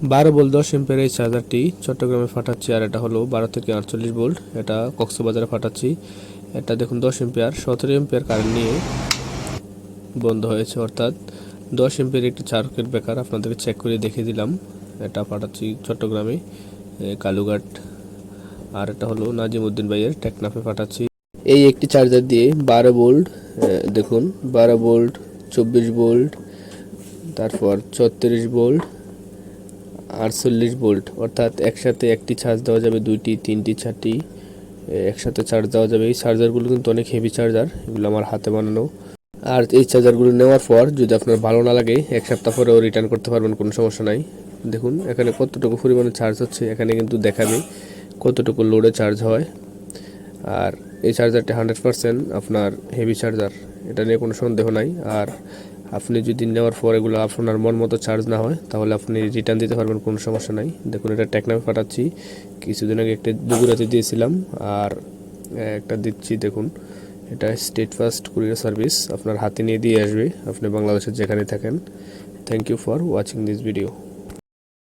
বারো বোল্ট দশ এম্পের এই চার্জারটি চট্টগ্রামে ফাটাচ্ছি, আর এটা হলো বারো থেকে আটচল্লিশ বোল্ট। এটা কক্সবাজারে ফাটাচ্ছি। এটা দেখুন দশ এম্পিয়ার সতেরো এম্পিয়ার কারেন্ট নিয়ে বন্ধ হয়েছে, অর্থাৎ দশ এম্পিয়ার একটি সার্কিট বেকার আপনাদেরকে চেক করে দেখিয়ে দিলাম। এটা ফাটাচ্ছি চট্টগ্রামে কালুঘাট। আর এটা হলো নাজিমউদ্দিন ভাইয়ের টেকনাফে ফাটাচ্ছি। এই একটি চার্জার দিয়ে বারো বোল্ট দেখুন, বারো বোল্ট, চব্বিশ বোল্ট, তারপর ছত্রিশ ভোল্ট আটচল্লিশ ভোল্ট অর্থাৎ একসাথে একটি চার্জ দেওয়া যাবে, দুইটি, তিনটি, চারটি একসাথে চার্জ দেওয়া যাবে। এই চার্জারগুলো কিন্তু অনেক হেভি চার্জার এগুলো আমার হাতে বানানো। আর এই চার্জারগুলো নেওয়ার পর যদি আপনার ভালো না লাগে, এক সপ্তাহ পরেও রিটার্ন করতে পারবেন, কোনো সমস্যা নাই। দেখুন, এখানে কতটুকু পরিমাণে চার্জ হচ্ছে, এখানে কিন্তু দেখাবে কতটুকু লোডে চার্জ হয়। আর এই চার্জারটি হান্ড্রেড পারসেন্ট আপনার হেভি চার্জার এটা নিয়ে কোনো সন্দেহ নাই। আর আপনি যদি নেওয়ার পর এগুলো আপনার মন মতো চার্জ না হয়, তাহলে আপনি রিটার্ন দিতে পারবেন, কোনো সমস্যা নাই। দেখুন, এটা টেকনাফে পাঠাচ্ছি। কিছুদিন আগে একটা দুগুরাতে দিয়েছিলাম, আর একটা দিচ্ছি, দেখুন। এটা স্টেট ফার্স্ট কুরিয়ার সার্ভিস আপনার হাতে নিয়ে দিয়ে আসবে, আপনি বাংলাদেশের যেখানে থাকেন। Thank you for watching this video